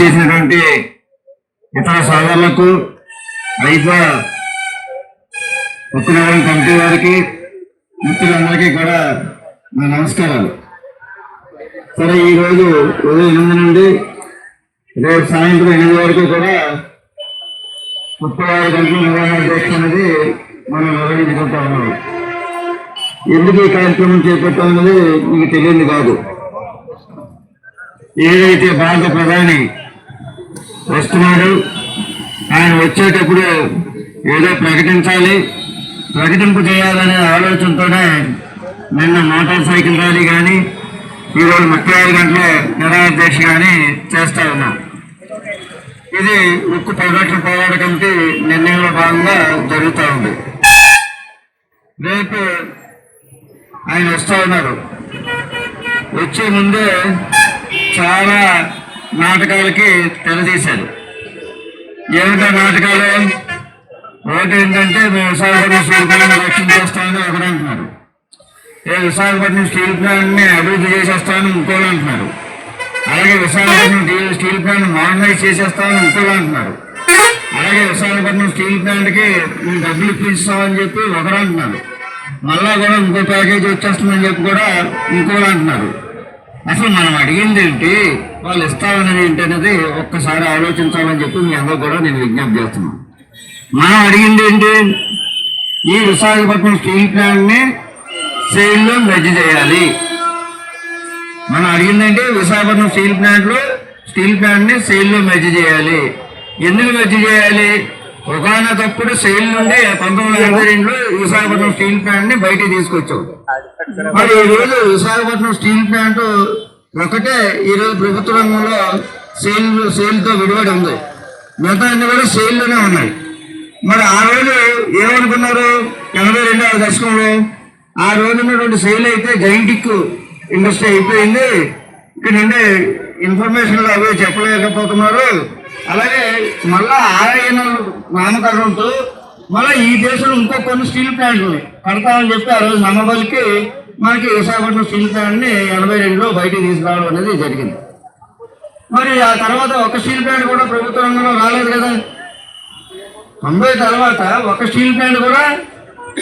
చేసినటువంటి ఇతర సోదరులకు రైతు ఉత్తరావరం కమిటీ వారికి మిత్రులందరికీ కూడా నా నమస్కారాలు. సరే ఈరోజు ఉదయం ఎనిమిది నుండి రేపు సాయంత్రం ఎనిమిది వరకు కూడా ముప్పై ఆరు గంటల నిర్వహణ దీక్ష అనేది మనం నిర్వహించుకుంటా ఉన్నాం. ఎందుకు ఈ కార్యక్రమం చేపట్టామన్నది మీకు తెలియదు కాదు. ఏదైతే భారత ప్రధాని వస్తున్నాడు ఆయన వచ్చేటప్పుడు ఏదో ప్రకటించాలి. ప్రకటింపు చేయాలనే ఆలోచనతోనే నిన్న మోటార్ సైకిల్ ర్యాలీ కానీ ఈరోజు ముప్పై ఆరు గంటల నిరాదీక్ష కానీ చేస్తా ఉన్నాం. ఇది ఉక్కు పరిరక్షణ పోరాట కమిటీ నిర్ణయంలో భాగంగా జరుగుతూ ఉంది. రేపు ఆయన వస్తూ ఉన్నారు. వచ్చే ముందే చాలా నాటకాలకి తెరదీశారు ఏమిటా నాటకాలు? ఒకటి ఏంటంటే మేము విశాఖపట్నం స్టీల్ ప్లాంట్ రక్షణ చేస్తామని ఒకరు అంటున్నారు ఏ విశాఖపట్నం స్టీల్ ప్లాంట్ని అభివృద్ధి చేసేస్తామని ఇంకోటి అంటున్నారు అలాగే విశాఖపట్నం స్టీల్- ప్లాంట్ మోడర్నైజ్ చేసేస్తామని ఇంకోటి అంటున్నారు అలాగే విశాఖపట్నం స్టీల్ ప్లాంట్కి మేము డబ్బులు ఇప్పిస్తామని చెప్పి ఒకరు అంటున్నారు మళ్ళా కూడా ఇంకో ప్యాకేజీ వచ్చేస్తుందని చెప్పి కూడా ఇంకోటి అంటున్నారు అసలు మనం అడిగింది ఏంటి వాళ్ళు ఇస్తామనేది ఏంటి అనేది ఒక్కసారి ఆలోచించాలని చెప్పి మీ అందరూ కూడా నేను విజ్ఞప్తి చేస్తున్నాను. మనం అడిగింది ఏంటి? ఈ విశాఖపట్నం స్టీల్ ప్లాంట్ని సేల్లో మెజ్జ చేయాలి. మనం అడిగిందంటే విశాఖపట్నం స్టీల్ ప్లాంట్లో స్టీల్ ప్లాంట్ని సేల్లో చేయాలి. ఎందుకు మెజ్జ చేయాలి? ఒకనొకప్పుడు సేల్ నుండి పంతొమ్మిది వందల రెండులో విశాఖపట్నం స్టీల్ ప్లాంట్ని బయటికి తీసుకొచ్చాం. మరి ఈ రోజు విశాఖపట్నం స్టీల్ ప్లాంట్ ఒకటే ఈ రోజు ప్రభుత్వ రంగంలో సేల్ సేల్తో విడిపడి ఉంది. మిగతా అన్ని కూడా సేల్లోనే ఉన్నాయి. మరి ఆ రోజు ఏమనుకున్నారు? ఎనభై రెండవ దశకంలో ఆ రోజు ఉన్నటువంటి సేల్ అయితే జైంటిక్ ఇండస్ట్రీ అయిపోయింది. ఇక్కడ నుండి ఇన్ఫర్మేషన్ అవి చెప్పలేకపోతున్నారు. అలాగే మళ్ళా ఆయన నామకరణంతో మళ్ళీ ఈ దేశంలో ఇంకో కొన్ని స్టీల్ ప్లాంట్లు కడతామని చెప్పి ఆ రోజు నమ్మబలికి మనకి విశాఖపట్నం స్టీల్ ప్లాంట్ ఎనభై రెండులో బయటికి తీసుకురావడం అనేది జరిగింది. మరి ఆ తర్వాత ఒక స్టీల్ ప్లాంట్ కూడా ప్రభుత్వ రంగంలో రాలేదు కదా. తొంభై తర్వాత ఒక స్టీల్ ప్లాంట్ కూడా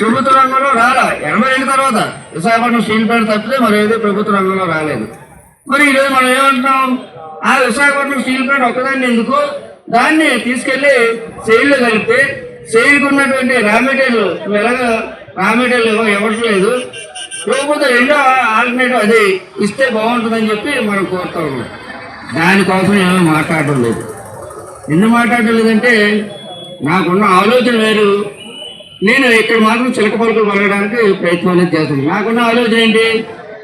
ప్రభుత్వ రంగంలో రాలా. ఎనభై రెండు తర్వాత విశాఖపట్నం స్టీల్ ప్లాంట్ తప్పితే మరి ఏదో ప్రభుత్వ రంగంలో రాలేదు. మరి ఈరోజు మనం ఏమంటున్నాం? ఆ విశాఖపట్నం స్టీల్ ప్లాంట్ ఒక్కదాన్ని ఎందుకు? దాన్ని తీసుకెళ్ళి సెయిల్లో కలిపితే సెయిల్కి ఉన్నటువంటి రా మెటీరియల్ నువ్వు ఎలాగ రా మెటీరియల్ ఇవ్వట్లేదు. లేకపోతే రెండో ఆల్టర్నేటివ్ అది ఇస్తే బాగుంటుందని చెప్పి మనం కోరుతా ఉన్నాం. దానికోసం ఏమీ మాట్లాడటం లేదు. ఎందుకు మాట్లాడటం లేదంటే నాకున్న ఆలోచన వేరు. నేను ఇక్కడ మాత్రం చిలక పలుకులు పలకడానికి ప్రయత్నం అనేది చేస్తున్నాను. నాకున్న ఆలోచన ఏంటి?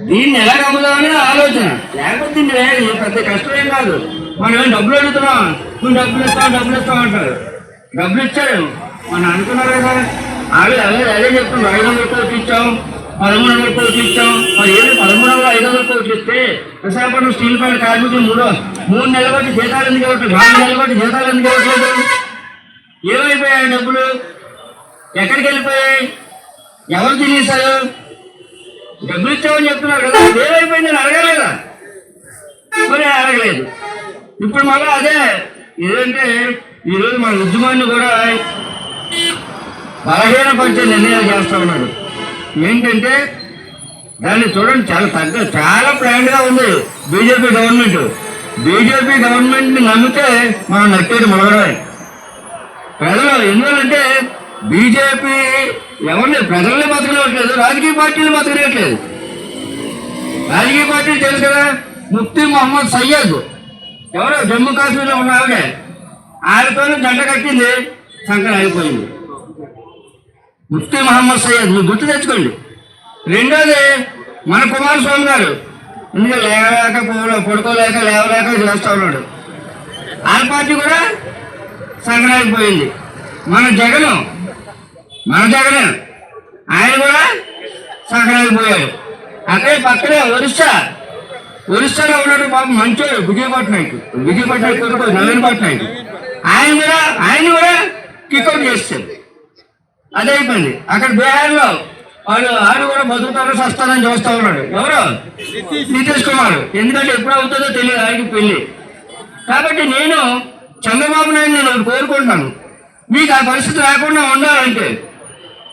దీన్ని ఎలా నమ్ముదామనే ఆలోచన. లేకపోతే దీన్ని వేయాలి పెద్ద కష్టమేం కాదు. మనం ఏం డబ్బులు అడుగుతున్నాం? నువ్వు డబ్బులు ఇస్తావు డబ్బులు ఇస్తావు అంటారు. డబ్బులు ఇచ్చారు. మనం అనుకున్నారు కదా అదే అదే అదే చెప్తున్నాం ఐదు వందల రూపాయలు ఇచ్చాం. పదమూడు వందల కోట్లు ఇచ్చాం మరి ఏదో పదమూడు వందల ఐదు వందల కోట్లు ఇస్తే విశాఖపట్నం స్టీల్ ప్లాంట్ కార్మికులు మూడు మూడు నెలల బట్టి జీతాలు ఎందుకు ఇవ్వట్లేదు? నాలుగు నెలల బట్టి జీతాలు ఎందుకు ఇవ్వట్లేదు? ఏమైపోయాయి డబ్బులు? ఎక్కడికి వెళ్ళిపోయాయి? ఎవరు తినేశారు? డబ్బులు ఇచ్చామని చెప్తున్నారు కదా. ఏమైపోయిందని అడగలేదా? మరి అడగలేదు. ఇప్పుడు మళ్ళీ అదే ఏదంటే ఈరోజు మన ఉద్యమాన్ని కూడా బలహీనపరిచే నిర్ణయాలు చేస్తా ఉన్నాడు. ఏంటంటే దాన్ని చూడండి చాలా తగ్గ చాలా ప్లాన్గా ఉంది బీజేపీ గవర్నమెంట్. బీజేపీ గవర్నమెంట్ని నమ్మితే మనం నట్టేది మొదలవే ప్రజలు ఎందుకంటే బీజేపీ ఎవరిని ప్రజల్ని బతకలేట్లేదు రాజకీయ పార్టీలు బతకలేట్లేదు రాజకీయ పార్టీలు తెలుసు కదా ముఫ్తీ మొహమ్మద్ సయ్యద్. ఎవరో జమ్మూ కాశ్మీర్లో ఉన్న ఆవిడే. ఆవిడతోనే జంట కట్టింది సంకరం అయిపోయింది. ముఫ్తీ మహమ్మద్ సయ్యద్ మీరు గుర్తు తెచ్చుకోండి. రెండోది మన కుమారస్వామి గారు. ఇంకా లేవలేక పడుకోలేక లేవలేక చేస్తూ ఉన్నాడు. ఆ పార్టీ కూడా సంక్రాంతిపోయింది మన జగన్ మన జగన్ ఆయన కూడా సంక్రాంతి పోయాడు. అక్కడే పక్కనే ఒరిస్సా ఒరిస్సాలో ఉన్నాడు పాపం మంచోడు విజయ్ పట్నాయక్. విజయ్ పట్నాయక్ నవీన్ పట్నాయక్. ఆయన కూడా ఆయన కూడా కిక్అప్ చేస్తారు అదే అయిపోయింది. అక్కడ బీహార్లో వాళ్ళు ఆడు కూడా బతుకుతారో సస్తానని చూస్తా ఉన్నాడు. ఎవరు? నితీష్ కుమార్. ఎందుకంటే ఎప్పుడు అవుతుందో తెలియదు ఆయనకి పెళ్ళి కాబట్టి నేను చంద్రబాబు నాయుడు నేను కోరుకుంటున్నాను. మీకు ఆ పరిస్థితి రాకుండా ఉండాలంటే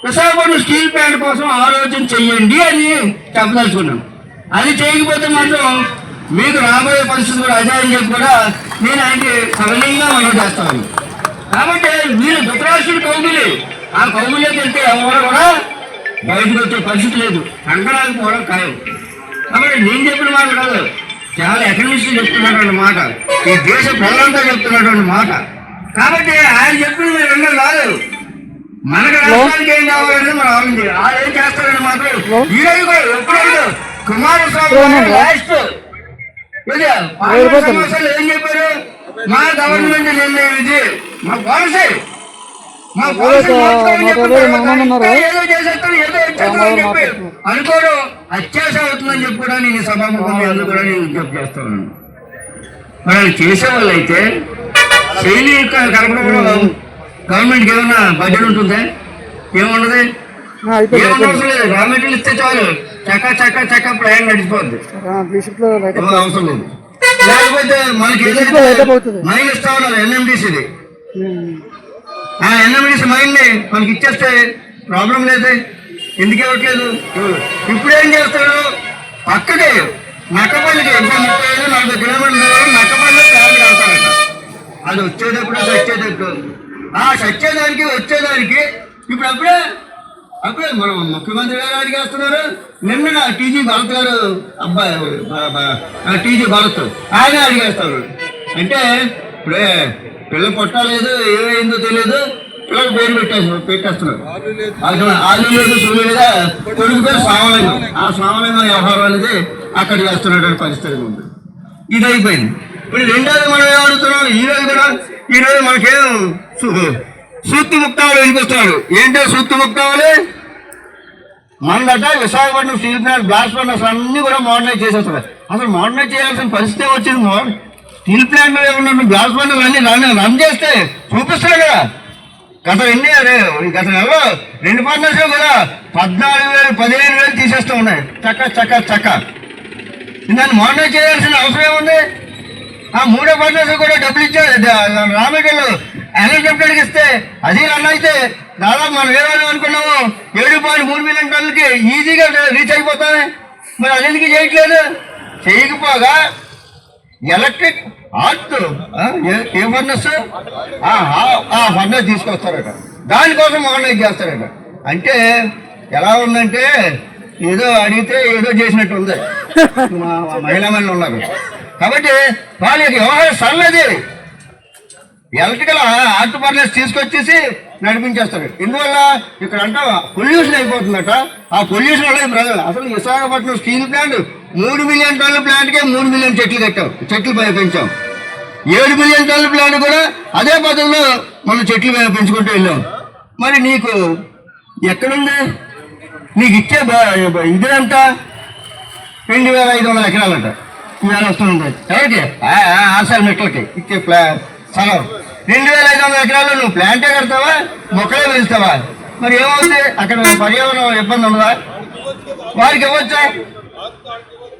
విశాఖపట్నం స్టీల్ ప్లాంట్ కోసం ఆలోచన చెయ్యండి అని చెప్పదలుచుకున్నాను. అది చేయకపోతే మాత్రం మీకు రాబోయే పరిస్థితి కూడా అదే అని చెప్పి కూడా నేను ఆయనకి సరళంగా మనం చేస్తాను కాబట్టి మీరు ధృతరాష్ట్రుడు కౌగులి ఆ కౌగులికి వెళ్తే ఎవరు కూడా బయటకు వచ్చే పరిస్థితి లేదు. కంకణాలకు పోవడం ఖాయం. కాబట్టి నేను చెప్పిన మాట కాదు. చాలా ఎకనమిస్ట్ చెప్తున్నటువంటి మాట. ఈ దేశ ప్రజలంతా చెప్తున్నటువంటి మాట. కాబట్టి ఆయన చెప్పిన వినడం కాదు. మనకు రాష్ట్రానికి ఏం కావాలంటే మనం ఆలోచించాలి ఆయన ఏం చేస్తారని మాత్రం ఈ రోజు కూడా ఎప్పుడైతే కుమారస్వామి లాస్ట్. ఏం చెప్పారు? మా గవర్నమెంట్ నిర్ణయం ఇది మా పాలసీ. మా పాలసీ మార్చుకోమని చెప్పారు. ఏదో చేసేస్తారు ఏదో చేస్తారు అని చెప్పి అనుకోరు అత్యాశ అవుతుందని చెప్పి కూడా నేను ఈ సభాముఖం ఎందుకు కూడా నేను విజ్ఞప్తి చేస్తాను మరి అది చేసేవాళ్ళు అయితే శైలి కలపడంలో గవర్నమెంట్కి ఏమన్నా బడ్జెట్ ఉంటుందా? ఏముండదు? రా మెటీరియల్ ఇస్తే చాలు. చక్క చక్క చక్క ప్రయాణం నడిచిపోద్ది. అవసరం లేదు. లేకపోతే మనకి మైల్ ఇస్తా ఉన్నారు ఎన్ఎండిసిది ఆ ఎన్ఎండిసి మైల్ మనకి ఇచ్చేస్తే ప్రాబ్లం లేదే. ఎందుకు ఇవ్వట్లేదు? ఇప్పుడు ఏం చేస్తాడు? పక్కనే నక్కపల్లికి ఇంకా ముప్పై ఐదు నలభై కిలోమీటర్ల దూరం నక్కపల్లి ప్లాన్ కడతారట అది వచ్చేటప్పుడు సచ్చేటప్పుడు ఆ సచ్చేదానికి వచ్చేదానికి. ఇప్పుడు అప్పుడే అప్పుడే మనం ముఖ్యమంత్రి గారు అడిగేస్తున్నారు నిన్న టీజీ భరత్ గారు అబ్బాయి టీజీ భరత్ ఆయన అడిగేస్తారు అంటే ఇప్పుడే పిల్ల పుట్టలేదు ఏమైందో తెలియదు. పిల్లలు పేరు పెట్టేస్తున్నారు పెట్టేస్తున్నారు. అది ఆలు లేదు సులు లేదా కొడుకు పేరు స్వామలింగం. ఆ స్వామలింగం వ్యవహారం అనేది అక్కడ చేస్తున్నటువంటి పరిస్థితి ఉంది. ఇది అయిపోయింది. ఇప్పుడు రెండోది మనం ఏమడుతున్నాం ఈ రోజు కూడా ఈ రోజు మనకేం సు- సూక్తి ముక్తావళి వినిపిస్తున్నాడు ఏంటో సూక్తి ముక్తావళి మనదట Visakhapatnam steel plant blast furnace అన్ని కూడా మోడనైజ్ చేసేస్తున్నారు. అసలు మోడనైజ్ చేయాల్సిన పరిస్థితి వచ్చింది మోడల్ స్టీల్ ప్లాంట్ ఉన్న బ్లాస్ట్ ఫర్నెస్ అన్ని రాని రన్ చేస్తే చూపిస్తారు కదా. గత ఎన్ని గత నెలలో రెండు పార్ట్నర్స్ కదా పద్నాలుగు వేలు పదిహేను వేలు తీసేస్తూ ఉన్నాయి. చక్క చక్క చక్క. దాన్ని మోడర్నైజ్ చేయాల్సిన అవసరం ఏముంది? ఆ మూడో పార్ట్నర్స్ కూడా డబ్బులు ఇచ్చే రామగిరిలో ఎనర్జెప్టెడ్కి ఇస్తే అది రన్ అయితే దాదాపు మనం ఏమని అనుకున్నాము ఏడు పాయింట్ మూడు మిలియన్ టన్నులకి ఈజీగా రీచ్ అయిపోతామే. మరి అది ఎందుకు చేయట్లేదు? చేయకపోగా ఎలక్ట్రిక్ ఆర్ట్ ఏ ఫర్నెస్ ఆ ఫర్నెస్ తీసుకొస్తారట. దానికోసం ఆర్గనైజ్ చేస్తారట. అంటే ఎలా ఉందంటే ఏదో అడిగితే ఏదో చేసినట్టు ఉంది. మహిళా మహిళలు ఉన్నారు కాబట్టి వాళ్ళకి వ్యవహారం సరళది. ఎలక్ట్రికల్ ఆర్ట్ ఫర్నెస్ తీసుకొచ్చేసి నడిపించేస్తారు ఎందువల్ల? ఇక్కడ అంట పొల్యూషన్ అయిపోతుందట. ఆ పొల్యూషన్ వల్ల ప్రజలు అసలు విశాఖపట్నం స్టీల్ ప్లాంట్ మూడు మిలియన్ టన్నుల ప్లాంట్కే మూడు మిలియన్ చెట్లు కట్టాం చెట్లు పెంచాం. ఏడు మిలియన్ టన్నుల ప్లాంట్ కూడా అదే పద్ధతిలో మనం చెట్లు పెంచుకుంటూ వెళ్ళాం. మరి నీకు ఎక్కడుంది? నీకు ఇచ్చే బ- ఇదంత రెండు వేల ఐదు వందల ఎకరాలంట. ఇవాళ వస్తుంది ఎవరికి? ఆశాల మెట్లకి. ఇచ్చే ప్లా స్థలం. రెండు వేల ఐదు వందల ఎకరాలు నువ్వు ప్లాంటే కడతావా? మొక్కలే పెంచుతావా? మరి ఏమవుతుంది? అక్కడ పర్యావరణం ఇబ్బంది ఉండదా? వారికి ఇవ్వచ్చా?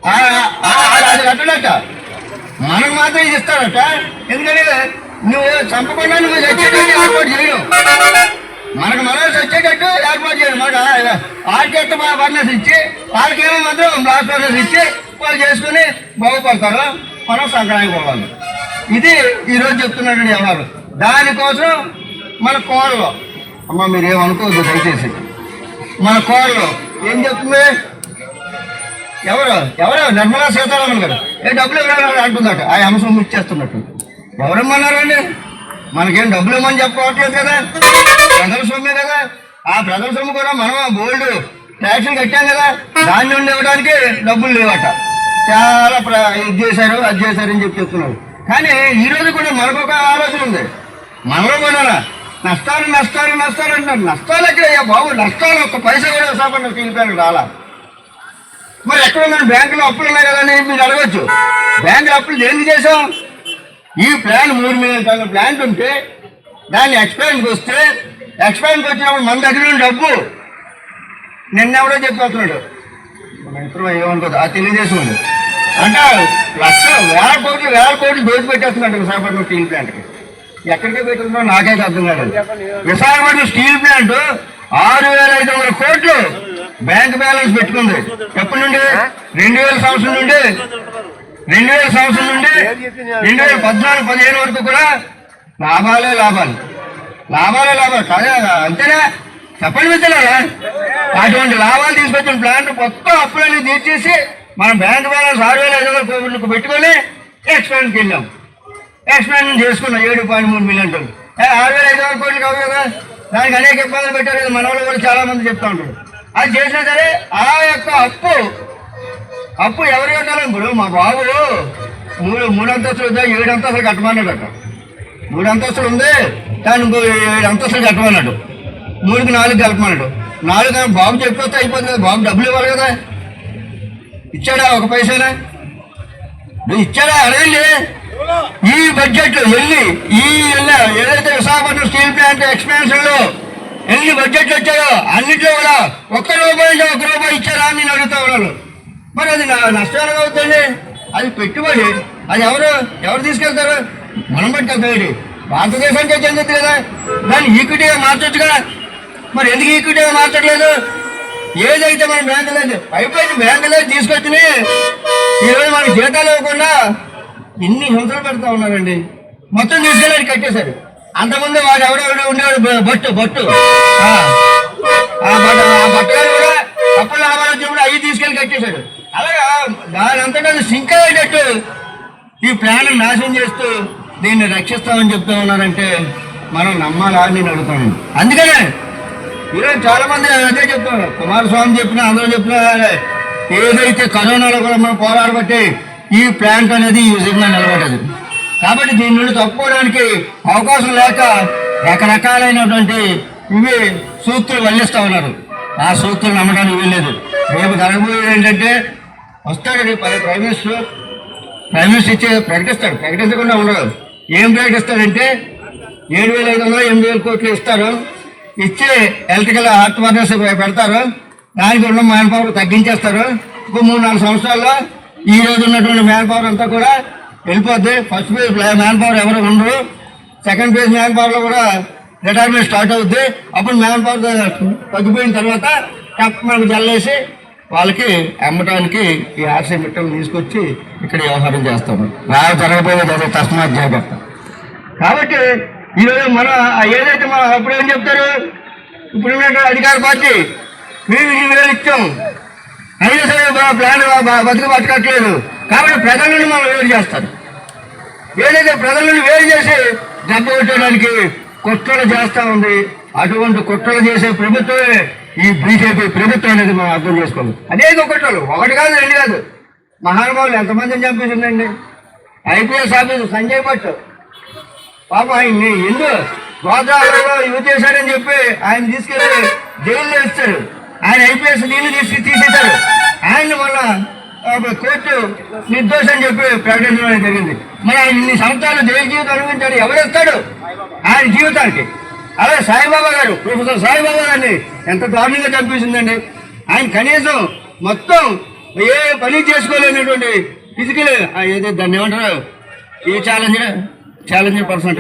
ఆ, ఆ, అది కట్టడట. మనకు మాత్రం ఇది ఇస్తారట ఎందుకంటే నువ్వు చంపకుండా నువ్వు చచ్చేటట్టు ఏర్పాటు చేయడం మనకు మనం చచ్చేటట్టు ఏర్పాటు చేయడం మాట ఆర్కెట్ ఫర్నెస్ ఇచ్చి వాళ్ళకేమో మాత్రం బ్లాక్ ఫర్నెస్ ఇచ్చి వాళ్ళు చేసుకుని బాగుపడతారు. మనం సంక్రాంతి పోవాలి. ఇది ఈరోజు చెప్తున్నటువంటి వ్యవహారం. దానికోసం మన కోడలో. అమ్మ మీరు ఏమనుకోవద్దు దయచేసి. మన కోడలో. ఏం చెప్తుంది? ఎవరు? ఎవరు? నిర్మలా సీతారామన్ గారు. ఏ డబ్బులు ఇవ్వాలని అంటుందట. ఆ అంశం ఇచ్చేస్తున్నట్టు ఎవరమ్మన్నారండి మనకేం డబ్బులు ఇవ్వమని చెప్పుకోవట్లేదు కదా. ప్రజల సొమ్మే కదా. ఆ ప్రజల సొమ్ము కూడా మనం బోల్డ్ ట్యాక్సులు కట్టాం కదా. దాని నుండి ఇవ్వడానికి డబ్బులు లేవట. చాలా ప్ర ఇది చేశారు అది చేశారు అని చెప్పి చెప్తున్నారు. కానీ ఈ రోజు కూడా మనకు ఒక ఆలోచన ఉంది. మనలో కూడా నష్టాలు నష్టాలు నష్టాలు అంటున్నారు. నష్టాలు ఎక్కడయ్యా బాబు? నష్టాలు ఒక్క పైస కూడా విశాఖపట్నం స్టీల్ ప్లాంట్ రాలా. మరి ఎక్కడ ఉన్నాను బ్యాంకులో అప్పులు ఉన్నాయి కదండి? మీరు అడగచ్చు. బ్యాంకులో అప్పులు దేనికి చేసాం ఈ ప్లాన్ మూడు మిలియన్ టన్నుల ప్లాంట్ ఉంటే దాన్ని ఎక్స్పైర్కి వస్తే ఎక్స్పైర్కి వచ్చినప్పుడు మన దగ్గర డబ్బు నిన్న ఎవడో చెప్పేస్తున్నాడు. మన మిత్రం ఏమనుకోదు ఆ తెలియజేసి అంటే లక్ష వేల కోట్లు వేల కోట్లు దోచి పెట్టేస్తున్నాడు విశాఖపట్నం స్టీల్ ప్లాంట్కి. ఎక్కడికి పెట్టుకుంటున్నా నాకైతే అర్థం కాదు విశాఖపట్నం స్టీల్ ప్లాంట్ ఆరు వేల ఐదు వందల కోట్లు బ్యాంక్ బ్యాలెన్స్ పెట్టుకుంది. ఎప్పటి నుండి? రెండు వేల సంవత్సరం నుండి. రెండు వేల సంవత్సరం నుండి రెండు వేల పద్నాలుగు పదిహేను వరకు కూడా లాభాలే లాభాలు. లాభాలే లాభాలు. కాదే అంతేనా? చెప్పండి మిత్రులారా. అటువంటి లాభాలు తీసుకొచ్చిన ప్లాంట్ మొత్తం అప్పులన్నీ తీర్చేసి మనం బ్యాంక్ బ్యాలెన్స్ ఆరు వేల ఐదు వందల కోట్లకు పెట్టుకొని ఎక్స్పాండ్కి వెళ్ళాం. ఎక్స్పాండ్ చేసుకున్నాం ఏడు పాయింట్ మూడు మిలియన్ టన్ను ఆరు వేల ఐదు వందల కోట్లు కావు కదా దానికి అనేక ఇబ్బందులు పెట్టారు కదా మన వాళ్ళు కూడా చాలా మంది చెప్తా ఉంటారు అది చేసినా సరే ఆ యొక్క అప్పు అప్పు ఎవరి కట్టాలి ఇప్పుడు? మా బాబు. మూడు మూడు అంతస్తులు ఉందా? ఏడు అంతస్తులు కట్టమన్నాడట. మూడు అంతస్తులు ఉంది దాని ఏడు అంతస్తులు కట్టమన్నాడు. మూడుకి నాలుగు కలపమన్నాడు. నాలుగు బాబు చెప్పొస్తే అయిపోతుంది కదా బాబు డబ్బులు ఇవ్వాలి కదా. ఇచ్చాడా ఒక పైసైనా? నువ్వు ఇచ్చాడా? అడగండి. ఈ బడ్జెట్ ఎన్ని ఈ ఏదైతే విశాఖపట్నం స్టీల్ ప్లాంట్ ఎక్స్పాన్షన్లో ఎన్ని బడ్జెట్లు వచ్చాయో అన్నింటిలో కూడా ఒక్క రూపాయి ఒక్క రూపాయి ఇచ్చారా అని నేను అడుగుతా ఉన్నాను. మరి అది నా- అవుతుంది అది పెట్టుబడి. అది ఎవరు ఎవరు తీసుకెళ్తారు? మనం పట్టుకెళ్తాం భారతదేశానికే చెందుతుంది కదా. దాన్ని ఈక్విటీగా మార్చొచ్చు కదా. మరి ఎందుకు ఈక్విటీగా మార్చట్లేదు? ఏదైతే మన బ్యాంకులో అయిపోయింది బ్యాంకులో తీసుకొచ్చినాయి ఈరోజు మనకి జీతాలు ఇవ్వకుండా ఎన్ని హింసలు పెడతా ఉన్నారండి. మొత్తం తీసుకెళ్ళి కట్టేశారు. అంతకుముందు వాడు ఎవడెవడు ఉండేవాడు బట్టు బట్టు బొట్టు. ఆ. ఆ బట్టలు కూడా అప్పుల లాభాలు వచ్చినప్పుడు అవి తీసుకెళ్ళి కట్టేశాడు. అలాగా దాని అంతటా సింక్ అయ్యేటట్టు ఈ ప్రాణం నాశనం చేస్తూ దీన్ని రక్షిస్తామని చెప్తా ఉన్నారంటే మనం నమ్మాలా అని నేను అడుగుతాను అందుకనే ఈరోజు చాలా మంది అదే చెప్తున్నారు. కుమారస్వామి చెప్పినా అందరూ చెప్పినా ఏదైతే కరోనాలో కూడా మనం పోరాడబట్టి ఈ ప్లాంట్ అనేది ఈ విధంగా నిలబడ్డది. కాబట్టి దీని నుండి తప్పుకోవడానికి అవకాశం లేక రకరకాలైనటువంటి ఇవి సూక్తులు వల్లిస్తూ ఉన్నారు. ఆ సూక్తులు నమ్మడానికి వీల్లేదు రేపు జరగబోయేది ఏంటంటే వస్తాడు రేపు ప్రైమ్ మినిస్టర్ ప్రైమ్ మినిస్టర్ ఇచ్చే ప్రకటిస్తాడు. ప్రకటించకుండా ఉండదు ఏం ప్రకటిస్తాడంటే ఏడు వేల ఐదు వందలు ఎనిమిది వేల కోట్లు ఇస్తారు. ఇచ్చే ఎలక్ట్రికల్ హార్ట్ పెడతారు. దానికి ఉన్న మ్యాన్ పవర్ తగ్గించేస్తారు. ఇంకో మూడు నాలుగు సంవత్సరాల్లో ఈ రోజు ఉన్నటువంటి మ్యాన్ పవర్ అంతా కూడా వెళ్ళిపోద్ది. ఫస్ట్ ఫేజ్ మ్యాన్ పవర్ ఎవరు ఉండరు. సెకండ్ ఫేజ్ మ్యాన్ పవర్లో కూడా రిటైర్మెంట్ స్టార్ట్ అవుద్ది. అప్పుడు మ్యాన్ పవర్ తగ్గిపోయిన తర్వాత టప్ మనకు జల్లేసి వాళ్ళకి అమ్మటానికి ఈ ఆర్సీ మిట్టలు తీసుకొచ్చి ఇక్కడ వ్యవహారం చేస్తాము. బాగా జరగబోయేది అదే తస్మాత్ జాగ్రత్త కాబట్టి ఈరోజు మన ఏదైతే మనం అప్పుడు ఏం చెప్తారు? ఇప్పుడు ఉన్నటువంటి అధికార పార్టీ మేము ఇన్ని ఇచ్చాం. అయినా సరే ప్లాన్ బతుకు బతకట్లేదు కాబట్టి ప్రజలను మనం వేరు చేస్తారు ఏదైతే ప్రజలను వేరు చేసి డబ్బు కొట్టడానికి కుట్రలు చేస్తా ఉంది అటువంటి కుట్రలు చేసే ప్రభుత్వమే ఈ బీజేపీ ప్రభుత్వం అనేది మనం అర్థం చేసుకోవాలి. అనేక కుట్రలు. ఒకటి కాదు రెండు కాదు. మహానుభావులు ఎంతమందిని చంపేసిందండి? IPS officer Sanjay Bhatt. పాప ఆయన్ని ఎందు గోదావరిలో యువ చేశారని చెప్పి ఆయన తీసుకెళ్ళి జైల్లో ఇచ్చారు ఆయన ఐపీఎస్ నీళ్ళు తీసి తీసేశారు. ఆయన వల్ల కోర్టు నిర్దోషం అని చెప్పి ప్రకటించడం జరిగింది. మరి ఆయన ఇన్ని సంవత్సరాలు జైలు జీవితం అనుభవించాడు. ఎవరిస్తాడు ఆయన జీవితానికి. అలాగే సాయిబాబా గారు ప్రొఫెసర్ సాయిబాబా గారిని ఎంత దారుణంగా చంపేసిందండి. ఆయన కనీసం మొత్తం ఏ పని చేసుకోలేనటువంటి ఫిజికల్ ఏదో దాన్ని ఏమంటారు? A challenge challenge person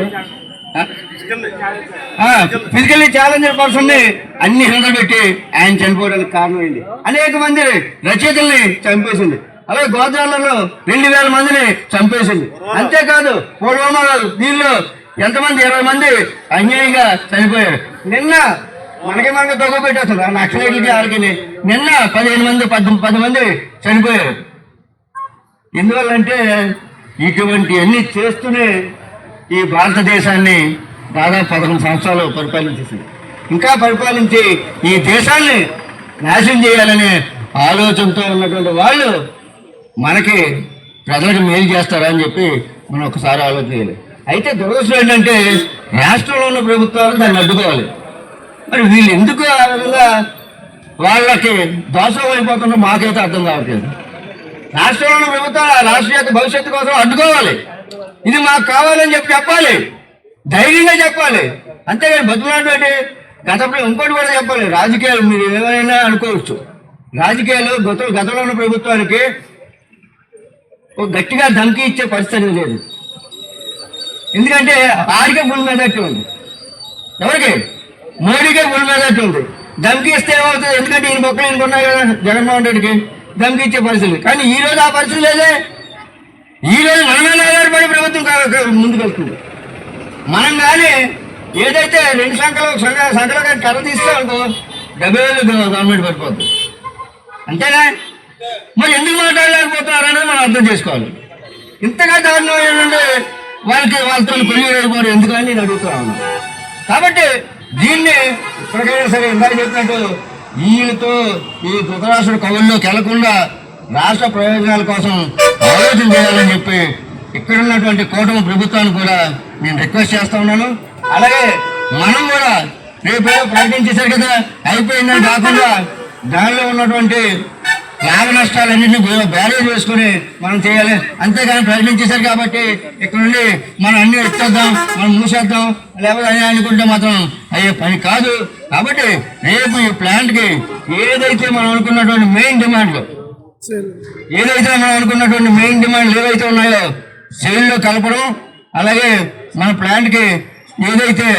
physically challenge పర్సన్ని అన్ని హింసలు పెట్టి ఆయన చనిపోవడానికి కారణమైంది అనేక మంది రచయితల్ని చంపేసింది. అలాగే గోదావరిలో రెండు వేల మందిని చంపేసింది. అంతేకాదు పూర్వమ దీనిలో ఎంతమంది? ఇరవై మంది అన్యాయంగా చనిపోయారు. నిన్న మనకి మనకి తగ్గు పెట్టేస్తారు ఆ నక్సలైట్లకి వాళ్ళకి నిన్న పదిహేను మంది పది పది మంది చనిపోయారు. ఎందువల్లంటే ఇటువంటి అన్ని చేస్తూనే ఈ భారతదేశాన్ని దాదాపు పదకొండు సంవత్సరాలు పరిపాలించేసింది ఇంకా పరిపాలించి ఈ దేశాన్ని నాశనం చేయాలనే ఆలోచనతో ఉన్నటువంటి వాళ్ళు మనకి ప్రజలకు మేలు చేస్తారా అని చెప్పి మనం ఒకసారి ఆలోచించాలి అయితే దురదృష్టం ఏంటంటే రాష్ట్రంలో ఉన్న ప్రభుత్వాలు దాన్ని అడ్డుకోవాలి. మరి వీళ్ళు ఎందుకు ఆ విధంగా వాళ్ళకి దోషం అయిపోతుందో మాకైతే అర్థం కావట్లేదు. రాష్ట్రంలో ఉన్న ప్రభుత్వాలు ఆ రాష్ట్ర యొక్క భవిష్యత్తు కోసం అడ్డుకోవాలి. ఇది మాకు కావాలని చెప్పి చెప్పాలి. ధైర్యంగా చెప్పాలి. అంతేగాని బతుకున్నటువంటి గతంలో ఇంకోటి కూడా చెప్పాలి. రాజకీయాలు మీరు ఏమైనా అనుకోవచ్చు. రాజకీయాలు గత గతంలో ఉన్న ప్రభుత్వానికి ఒక గట్టిగా ధమ్కి ఇచ్చే పరిస్థితి లేదు. ఎందుకంటే ఆడికే భూమి మెజార్టీ ఉంది. ఎవరికి? మోడీకే భూమి మెజార్టీ ఉంది. ధమ్కి ఇస్తే ఏమవుతుంది? ఎందుకంటే ఈయన మొక్కలు ఈయనకు ఉన్నాయి కదా జగన్మోహన్ రెడ్డికి. ధమ్కి ఇచ్చే పరిస్థితి కానీ ఈ రోజు ఆ పరిస్థితి లేదే. ఈ రోజు మన మీద ఆధారపడి ప్రభుత్వం ముందుకు వెళ్తుంది. మనం కానీ ఏదైతే రెండు సంఖ్యలో సంఖ్యలో కానీ కర్ర తీస్తే అనుకో డెబ్బై వేలు గవర్నమెంట్ పడిపోతుంది అంతేనా? మరి ఎందుకు మాట్లాడలేకపోతున్నారు అనేది మనం అర్థం చేసుకోవాలి. ఇంతగా దారుణం ఏంటంటే వాళ్ళకి వాళ్ళతో కొలిగి ఎందుకని నేను అడుగుతా ఉన్నాను కాబట్టి దీన్ని ఇప్పటికైనా సరే ఇందాక చెప్పినట్టు వీళ్ళతో ఈ ధృతరాష్ట్ర కవుల్లో కెలకుండా రాష్ట్ర ప్రయోజనాల కోసం ఆలోచన చేయాలని చెప్పి ఇక్కడ ఉన్నటువంటి కూటమి ప్రభుత్వాన్ని కూడా నేను రిక్వెస్ట్ చేస్తా ఉన్నాను. అలాగే మనం కూడా రేపు ఏదో ప్రకటించేశారు కదా అయిపోయిందని కాకుండా దానిలో ఉన్నటువంటి లాభ నష్టాలన్నింటినీ బ్యారేజ్ వేసుకుని మనం చేయాలి. అంతేగాని ప్రకటించేశారు కాబట్టి ఇక్కడ నుండి మనం అన్ని ఎత్తేద్దాం మనం మూసేద్దాం లేకపోతే అని అనుకుంటే మాత్రం అయ్యే పని కాదు. కాబట్టి రేపు ఈ ప్లాంట్కి ఏదైతే మనం అనుకున్నటువంటి మెయిన్ డిమాండ్లు ఏదైతే మనం అనుకున్నటువంటి మెయిన్ డిమాండ్లు ఏవైతే ఉన్నాయో సెయిల్లో కలపడం అలాగే మన ప్లాంట్కి ఏదైతే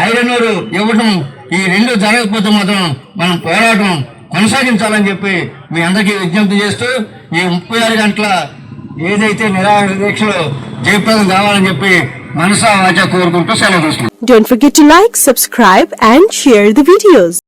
ఐరన్ ఓరు ఇవ్వటం ఈ రెండు జరగకపోతే మాత్రం మనం పోరాటం కొనసాగించాలని చెప్పి మీ అందరికీ విజ్ఞప్తి చేస్తూ ఈ ముప్పై ఆరు గంటల ఏదైతే నిరాహార దీక్షలో జయప్రదం కావాలని చెప్పి మనసా వాచ కోరుకుంటూ సెలవు తీసుకుంటాం Don't forget to like, subscribe and share the videos.